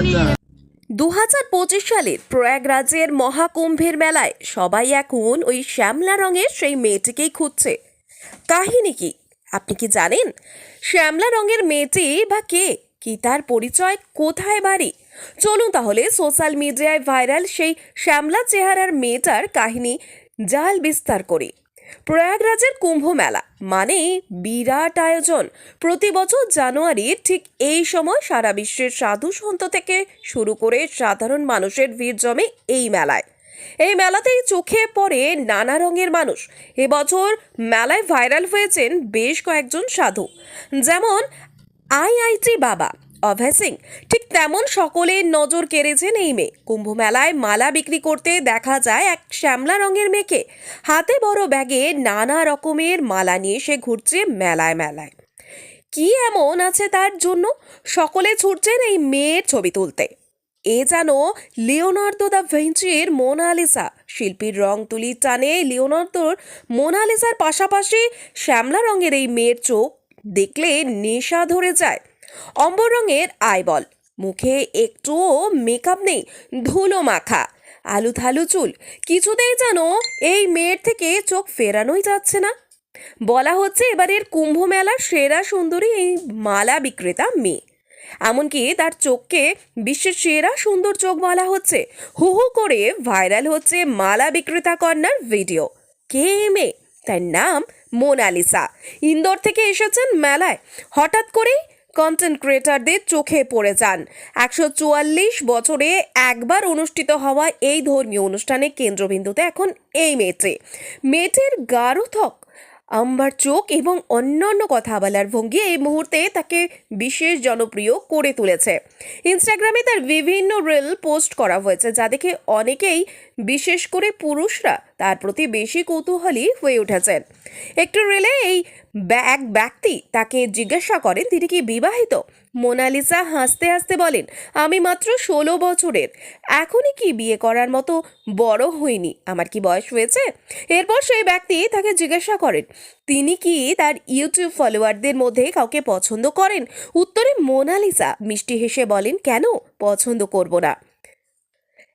হাজার পঁচিশ সালের প্রয়াগরাজের মহাকুম্ভের মেলায় সবাই এখন ওই শ্যামলা রঙের সেই মেয়েটিকেই খুঁজছে। কাহিনী কি? আপনি কি জানেন? শ্যামলা রঙের মেয়েটি বা কে? কি তার পরিচয়? কোথায় বাড়ি? চলুন তাহলে সোশ্যাল মিডিয়ায় ভাইরাল সেই শ্যামলা চেহারার মেয়েটার কাহিনী জাল বিস্তার করি। প্রয়াগরাজের কুম্ভ মেলা মানে বিরাট আয়োজন। প্রতি বছর জানুয়ারির ঠিক এই সময় সারা বিশ্বের সাধু সন্ত থেকে শুরু করে সাধারণ মানুষের ভিড় জমে এই মেলায়। এই মেলাতেই চোখে পড়ে নানা রঙের মানুষ। এবছর মেলায় ভাইরাল হয়েছেন বেশ কয়েকজন সাধু। যেমন আইআইটি বাবা অভয় সিং। ঠিক তেমন সকলের নজর কেড়েছেন এই মেয়ে। কুম্ভ মেলায় মালা বিক্রি করতে দেখা যায় এক শ্যামলা রঙের মেয়েকে। হাতে বড় ব্যাগে নানা রকমের মালা নিয়ে সে ঘুরছে মেলায় মেলায়। কি এমন আছে তার জন্য? সকলে ছুটছেন এই মেয়ের ছবি তুলতে। এ যেন লিওনার্দো দ্য ভেঞ্চির মোনালিসা। শিল্পীর রং তুলির টানে লিওনার্দোর মোনালিসার পাশাপাশি শ্যামলা রঙের এই মেয়ের চোখ দেখলে নেশা ধরে যায়। অম্বর রঙের আইবল। মুখে একটুও মেকআপ নেই, ধুলো মাখা। আলু থালু চুল, কিছুতেই যেন এই মেয়ের থেকে চোখ ফেরানোই যাচ্ছে না। বলা হচ্ছে এবারের কুম্ভ মেলার সেরা সুন্দরী এই মালা বিক্রেতা মেয়ে। এমনকি তার চোখকে বিশ্বের সেরা সুন্দর চোখ বলা হচ্ছে। হু হু করে ভাইরাল হচ্ছে মালা বিক্রেতা কন্যার ভিডিও। কে মেয়ে? তার নাম মোনালিসা। ইন্দোর থেকে এসেছেন মেলায়। হঠাৎ করেই কন্টেন্ট ক্রিয়েটারদের চোখে পড়ে যান। একশো চুয়াল্লিশ বছরে একবার অনুষ্ঠিত হওয়া এই ধর্মীয় অনুষ্ঠানে কেন্দ্রবিন্দুতে এখন এই মেয়েটি মেয়েটির গাঢ় ত্বক আম্বার চোখ এবং অন্যান্য কথা বলার ভঙ্গি এই মুহূর্তে তাকে বিশেষ জনপ্রিয় করে তুলেছে। ইনস্টাগ্রামে তার বিভিন্ন রিল পোস্ট করা হয়েছে, যা দেখে অনেকেই, বিশেষ করে পুরুষরা তার প্রতি বেশি কৌতূহলী হয়ে উঠেছেন। একটু রেলে এই এক ব্যক্তি তাকে জিজ্ঞাসা করেন, তিনি কি বিবাহিত? মোনালিসা হাসতে হাসতে বলেন, আমি মাত্র ষোলো বছরের। এখনই কি বিয়ে করার মতো বড় হইনি। আমার কি বয়স হয়েছে? এরপর সেই ব্যক্তি তাকে জিজ্ঞাসা করেন, তিনি কি তার ইউটিউব ফলোয়ারদের মধ্যে কাউকে পছন্দ করেন? উত্তরে মোনালিসা মিষ্টি হেসে বলেন, কেন? পছন্দ করব না।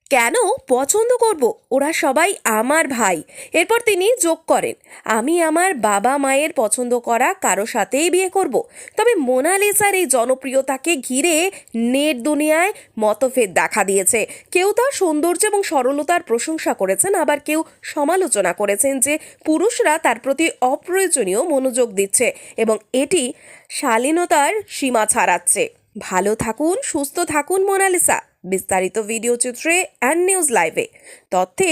কেন পছন্দ করব? ওরা সবাই আমার ভাই। এরপর তিনি যোগ করেন, আমি আমার বাবা মায়ের পছন্দ করা কারও সাথেই বিয়ে করব। তবে মোনালিসার এই জনপ্রিয়তাকে ঘিরে নেট দুনিয়ায় মতভেদ দেখা দিয়েছে। কেউ তার সৌন্দর্য এবং সরলতার প্রশংসা করেছেন, আবার কেউ সমালোচনা করেছেন যে পুরুষরা তার প্রতি অপ্রয়োজনীয় মনোযোগ দিচ্ছে এবং এটি শালীনতার সীমা ছাড়াচ্ছে। ভালো থাকুন, সুস্থ থাকুন মোনালিসা। বিস্তারিত ভিডিও চিত্রে অ্যান্ড নিউজ লাইভে তথ্যে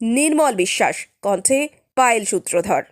নির্মল বিশ্বাস কণ্ঠে পায়েল সূত্রধর।